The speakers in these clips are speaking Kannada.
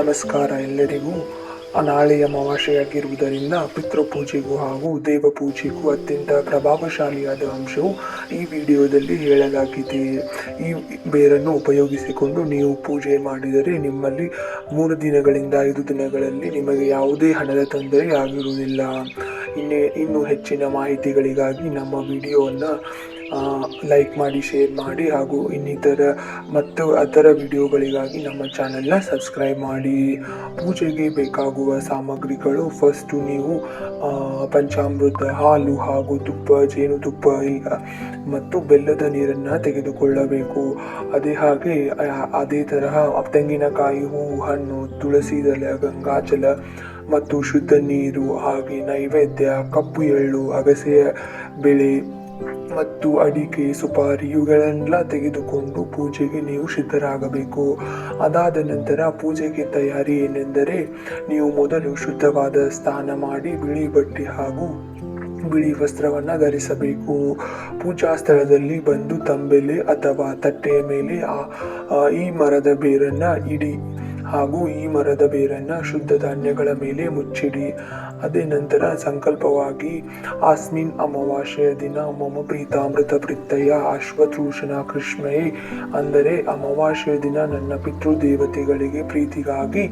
ನಮಸ್ಕಾರ ಎಲ್ಲರಿಗೂ. ನಾಳೆ ಅಮಾವಾಸೆಯಾಗಿರುವುದರಿಂದ ಪಿತೃಪೂಜೆಗೂ ಹಾಗೂ ದೇವ ಪೂಜೆಗೂ ಅತ್ಯಂತ ಪ್ರಭಾವಶಾಲಿಯಾದ ಅಂಶವು ಈ ವಿಡಿಯೋದಲ್ಲಿ ಹೇಳಲಾಗಿದೆ. ಈ ಬೇರನ್ನು ಉಪಯೋಗಿಸಿಕೊಂಡು ನೀವು ಪೂಜೆ ಮಾಡಿದರೆ ನಿಮ್ಮಲ್ಲಿ ಮೂರು ದಿನಗಳಿಂದ ಐದು ದಿನಗಳಲ್ಲಿ ನಿಮಗೆ ಯಾವುದೇ ಹಣದ ತೊಂದರೆ ಆಗಿರುವುದಿಲ್ಲ. ಇನ್ನೇ, ಇನ್ನೂ ಹೆಚ್ಚಿನ ಮಾಹಿತಿಗಳಿಗಾಗಿ ನಮ್ಮ ವಿಡಿಯೋವನ್ನು ಲೈಕ್ ಮಾಡಿ ಶೇರ್ ಮಾಡಿ ಹಾಗೂ ಇನ್ನಿತರ ಮತ್ತು ಅದರ ವಿಡಿಯೋಗಳಿಗಾಗಿ ನಮ್ಮ ಚಾನೆಲ್ನ ಸಬ್ಸ್ಕ್ರೈಬ್ ಮಾಡಿ. ಪೂಜೆಗೆ ಬೇಕಾಗುವ ಸಾಮಗ್ರಿಗಳು ಫಸ್ಟು ನೀವು ಪಂಚಾಮೃತ, ಹಾಲು ಹಾಗೂ ತುಪ್ಪ ಜೇನುತುಪ್ಪ ಈಗ ಮತ್ತು ಬೆಲ್ಲದ ನೀರನ್ನು ತೆಗೆದುಕೊಳ್ಳಬೇಕು. ಅದೇ ಹಾಗೆ ಅದೇ ತರಹ ತೆಂಗಿನಕಾಯಿ, ಹೂವು, ಹಣ್ಣು, ತುಳಸಿ ದಳ ಗಂಗಾಜಲ ಮತ್ತು ಶುದ್ಧ ನೀರು ಹಾಗೆ ನೈವೇದ್ಯ, ಕಪ್ಪು ಎಳ್ಳು, ಅಗಸೆಯ ಬೆಳೆ ಮತ್ತು ಅಡಿಕೆ, ಸುಪಾರಿ ಇವುಗಳನ್ನೆಲ್ಲ ತೆಗೆದುಕೊಂಡು ಪೂಜೆಗೆ ನೀವು ಸಿದ್ಧರಾಗಬೇಕು. ಅದಾದ ನಂತರ ಪೂಜೆಗೆ ತಯಾರಿ ಏನೆಂದರೆ ನೀವು ಮೊದಲು ಶುದ್ಧವಾದ ಸ್ನಾನ ಮಾಡಿ ಬಿಳಿ ಬಟ್ಟೆ ಹಾಗೂ ಬಿಳಿ ವಸ್ತ್ರವನ್ನು ಧರಿಸಬೇಕು. ಪೂಜಾ ಸ್ಥಳದಲ್ಲಿ ಬಂದು ತಂಬೆಲೆ ಅಥವಾ ತಟ್ಟೆಯ ಮೇಲೆ ಈ ಮರದ ಬೇರನ್ನು ಇಡಿ. ಹಾಗೂ ಈ ಮರದ ಬೇರನ್ನು ಶುದ್ಧ ಧಾನ್ಯಗಳ ಮೇಲೆ ಮುಚ್ಚಿಡಿ. ಅದೇ ನಂತರ ಸಂಕಲ್ಪವಾಗಿ ಆಸ್ಮಿನ್ ಅಮಾವಾಸ್ಯೆಯ ದಿನ ಮಮ ಪ್ರೀತಾಮೃತ ಪ್ರೀತಯ ಅಶ್ವತೃಷಣ ಕೃಷ್ಣಯೇ ಅಂದರೆ ಅಮಾವಾಸ್ಯೆಯ ದಿನ ನನ್ನ ಪಿತೃದೇವತೆಗಳಿಗೆ ಪ್ರೀತಿಗಾಗಿ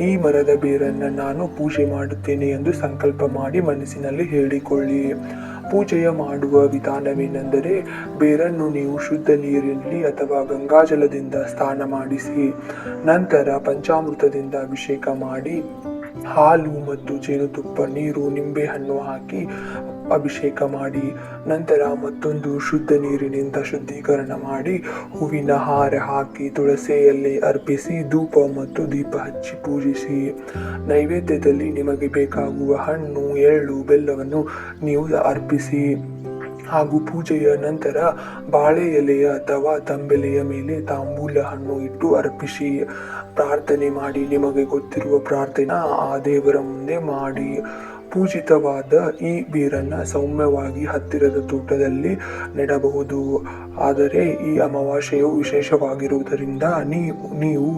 ಈ ಮರದ ಬೇರನ್ನು ನಾನು ಪೂಜೆ ಮಾಡುತ್ತೇನೆ ಎಂದು ಸಂಕಲ್ಪ ಮಾಡಿ ಮನಸ್ಸಿನಲ್ಲಿ ಹೇಳಿಕೊಳ್ಳಿ. ಪೂಜೆಯ ಮಾಡುವ ವಿಧಾನವೇನೆಂದರೆ ಬೇರನ್ನು ನೀವು ಶುದ್ಧ ನೀರಿನಲ್ಲಿ ಅಥವಾ ಗಂಗಾಜಲದಿಂದ ಸ್ನಾನ ಮಾಡಿಸಿ, ನಂತರ ಪಂಚಾಮೃತದಿಂದ ಅಭಿಷೇಕ ಮಾಡಿ ಹಾಲು ಮತ್ತು ಜೇನುತುಪ್ಪ, ನೀರು, ನಿಂಬೆಹಣ್ಣು ಹಾಕಿ ಅಭಿಷೇಕ ಮಾಡಿ, ನಂತರ ಮತ್ತೊಂದು ಶುದ್ಧ ನೀರಿನಿಂದ ಶುದ್ಧೀಕರಣ ಮಾಡಿ, ಹೂವಿನ ಹಾರ ಹಾಕಿ ತುಳಸಿಯಲ್ಲಿ ಅರ್ಪಿಸಿ, ಧೂಪ ಮತ್ತು ದೀಪ ಹಚ್ಚಿ ಪೂಜಿಸಿ. ನೈವೇದ್ಯದಲ್ಲಿ ನಿಮಗೆ ಬೇಕಾಗುವ ಹಣ್ಣು, ಎಳ್ಳು, ಬೆಲ್ಲವನ್ನು ನೀವು ಅರ್ಪಿಸಿ. ಹಾಗೂ ಪೂಜೆಯ ನಂತರ ಬಾಳೆ ಎಲೆಯ ಅಥವಾ ತಂಬೆಲೆಯ ಮೇಲೆ ತಾಂಬೂಲ ಹಣ್ಣು ಇಟ್ಟು ಅರ್ಪಿಸಿ. ಪ್ರಾರ್ಥನೆ ಮಾಡಿ ನಿಮಗೆ ಗೊತ್ತಿರುವ ಪ್ರಾರ್ಥನೆ ಆ ದೇವರ ಮುಂದೆ ಮಾಡಿ. ಪೂಜಿತವಾದ ಈ ಬೇರನ್ನು ಸೌಮ್ಯವಾಗಿ ಹತ್ತಿರದ ತೋಟದಲ್ಲಿ ನೆಡಬಹುದು. ಆದರೆ ಈ ಅಮಾವಾಸ್ಯೆಯು ವಿಶೇಷವಾಗಿರುವುದರಿಂದ ನೀವು ನೀವು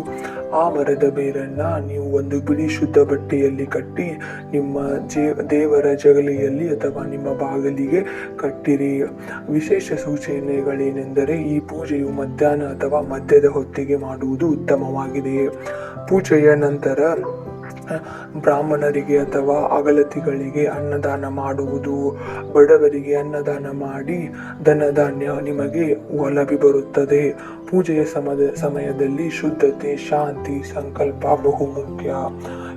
ಆ ಮರದ ಬೇರನ್ನು ನೀವು ಒಂದು ಬಿಳಿ ಶುದ್ಧ ಬಟ್ಟೆಯಲ್ಲಿ ಕಟ್ಟಿ ನಿಮ್ಮ ಜೇ, ದೇವರ ಜಗಲಿಯಲ್ಲಿ ಅಥವಾ ನಿಮ್ಮ ಬಾಗಿಲಿಗೆ ಕಟ್ಟಿರಿ. ವಿಶೇಷ ಸೂಚನೆಗಳೇನೆಂದರೆ ಈ ಪೂಜೆಯು ಮಧ್ಯಾಹ್ನ ಅಥವಾ ಮಧ್ಯದ ಹೊತ್ತಿಗೆ ಮಾಡುವುದು ಉತ್ತಮವಾಗಿದೆ. ಪೂಜೆಯ ನಂತರ ಬ್ರಾಹ್ಮಣರಿಗೆ ಅಥವಾ ಅಗಲತಿಗಳಿಗೆ ಅನ್ನದಾನ ಮಾಡುವುದು. ಬಡವರಿಗೆ ಅನ್ನದಾನ ಮಾಡಿ ಧನಧಾನ್ಯ ನಿಮಗೆ ಒಲವಿ ಬರುತ್ತದೆ. ಪೂಜೆಯ ಸಮದ ಸಮಯದಲ್ಲಿ ಶುದ್ಧತೆ, ಶಾಂತಿ, ಸಂಕಲ್ಪ ಬಹುಮುಖ್ಯ.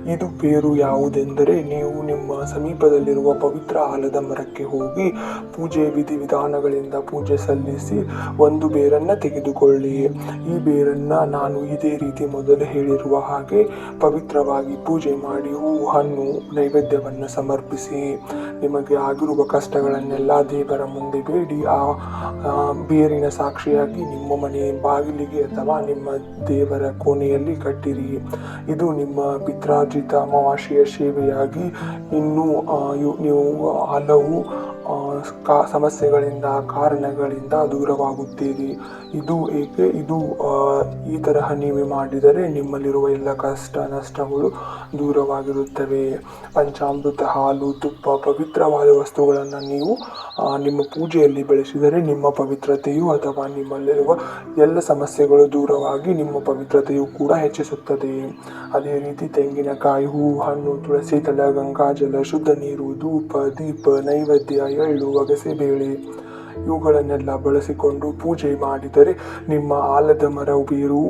ಇದು ಪೇರು ಯಾವುದೆಂದರೆ ನೀವು ನಿಮ್ಮ ಸಮೀಪದಲ್ಲಿರುವ ಪವಿತ್ರ ಆಲದ ಮರಕ್ಕೆ ಹೋಗಿ ಪೂಜೆ ವಿಧಿವಿಧಾನಗಳಿಂದ ಪೂಜೆ ಸಲ್ಲಿಸಿ ಒಂದು ಬೇರನ್ನು ತೆಗೆದುಕೊಳ್ಳಿ. ಈ ಬೇರನ್ನು ನಾನು ಇದೇ ರೀತಿ ಮೊದಲು ಹೇಳಿರುವ ಹಾಗೆ ಪವಿತ್ರವಾಗಿ ಪೂಜೆ ಮಾಡಿ ಹೂ ಹಣ್ಣು ನೈವೇದ್ಯವನ್ನು ಸಮರ್ಪಿಸಿ. ನಿಮಗೆ ಆಗಿರುವ ಕಷ್ಟಗಳನ್ನೆಲ್ಲ ದೇವರ ಮುಂದೆ ಬೇಡಿ. ಆ ಬೇರಿನ ಸಾಕ್ಷಿಯಾಗಿ ನಿಮ್ಮ ಮನೆ ಬಾಗಿಲಿಗೆ ಅಥವಾ ನಿಮ್ಮ ದೇವರ ಕೋಣೆಯಲ್ಲಿ ಕಟ್ಟಿರಿ. ಇದು ನಿಮ್ಮ ಪಿತ್ರಾರ್ಜಿತ ಅಮಾವಾಸ್ಯೆಯ ಸೇವೆಯಾಗಿ ಇನ್ನೂ ನೀವು ಹಲವು ಕಾ, ಸಮಸ್ಯೆಗಳಿಂದ, ಕಾರಣಗಳಿಂದ ದೂರವಾಗುತ್ತೀರಿ. ಇದು ಏಕೆ? ಇದು ಈ ತರಹ ನೀವು ಮಾಡಿದರೆ ನಿಮ್ಮಲ್ಲಿರುವ ಎಲ್ಲ ಕಷ್ಟ ನಷ್ಟಗಳು ದೂರವಾಗಿರುತ್ತವೆ. ಪಂಚಾಮೃತ, ಹಾಲು, ತುಪ್ಪ, ಪವಿತ್ರವಾದ ವಸ್ತುಗಳನ್ನು ನೀವು ನಿಮ್ಮ ಪೂಜೆಯಲ್ಲಿ ಬೆಳೆಸಿದರೆ ನಿಮ್ಮ ಪವಿತ್ರತೆಯು ಅಥವಾ ನಿಮ್ಮಲ್ಲಿರುವ ಎಲ್ಲ ಸಮಸ್ಯೆಗಳು ದೂರವಾಗಿ ನಿಮ್ಮ ಪವಿತ್ರತೆಯು ಕೂಡ ಹೆಚ್ಚಿಸುತ್ತದೆ. ಅದೇ ರೀತಿ ತೆಂಗಿನಕಾಯಿ ಹೂ ಹಣ್ಣು, ತುಳಸಿ ತಲ ಗಂಗಾಜಲ ಶುದ್ಧ ನೀರು, ಧೂಪ, ದೀಪ, ನೈವೇದ್ಯ ಎಳ್ಳು ಅಗಸೆ ಬೇಳೆ ಇವುಗಳನ್ನೆಲ್ಲ ಬಳಸಿಕೊಂಡು ಪೂಜೆ ಮಾಡಿದರೆ ನಿಮ್ಮ ಆಲದ ಮರ ಬೇರು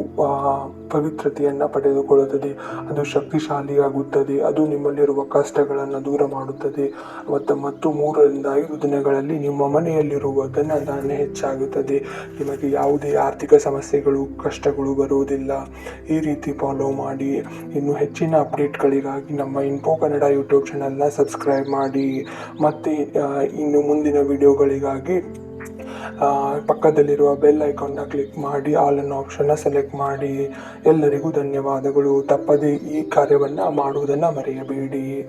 ಪವಿತ್ರತೆಯನ್ನು ಪಡೆದುಕೊಳ್ಳುತ್ತದೆ. ಅದು ಶಕ್ತಿಶಾಲಿಯಾಗುತ್ತದೆ. ಅದು ನಿಮ್ಮಲ್ಲಿರುವ ಕಷ್ಟಗಳನ್ನು ದೂರ ಮಾಡುತ್ತದೆ. ಮತ್ತು ಮತ್ತು ಮೂರರಿಂದ ಐದು ದಿನಗಳಲ್ಲಿ ನಿಮ್ಮ ಮನೆಯಲ್ಲಿರುವ ಧನ ಧಾನ್ಯ ಹೆಚ್ಚಾಗುತ್ತದೆ. ನಿಮಗೆ ಯಾವುದೇ ಆರ್ಥಿಕ ಸಮಸ್ಯೆಗಳು, ಕಷ್ಟಗಳು ಬರುವುದಿಲ್ಲ. ಈ ರೀತಿ ಫಾಲೋ ಮಾಡಿ. ಇನ್ನು ಹೆಚ್ಚಿನ ಅಪ್ಡೇಟ್ಗಳಿಗಾಗಿ ನಮ್ಮ ಇನ್ಫೋ ಕನ್ನಡ ಯೂಟ್ಯೂಬ್ ಚಾನಲ್ನ ಸಬ್ಸ್ಕ್ರೈಬ್ ಮಾಡಿ. ಮತ್ತು ಇನ್ನು ಮುಂದಿನ ವಿಡಿಯೋಗಳಿಗಾಗಿ ಪಕ್ಕದಲ್ಲಿರುವ ಬೆಲ್ ಐಕಾನ್ನ ಕ್ಲಿಕ್ ಮಾಡಿ ಆಲ್ ಅನ್ನೋ ಆಪ್ಷನ್ನ ಸೆಲೆಕ್ಟ್ ಮಾಡಿ. ಎಲ್ಲರಿಗೂ ಧನ್ಯವಾದಗಳು. ತಪ್ಪದೇ ಈ ಕಾರ್ಯವನ್ನು ಮಾಡುವುದನ್ನು ಮರೆಯಬೇಡಿ.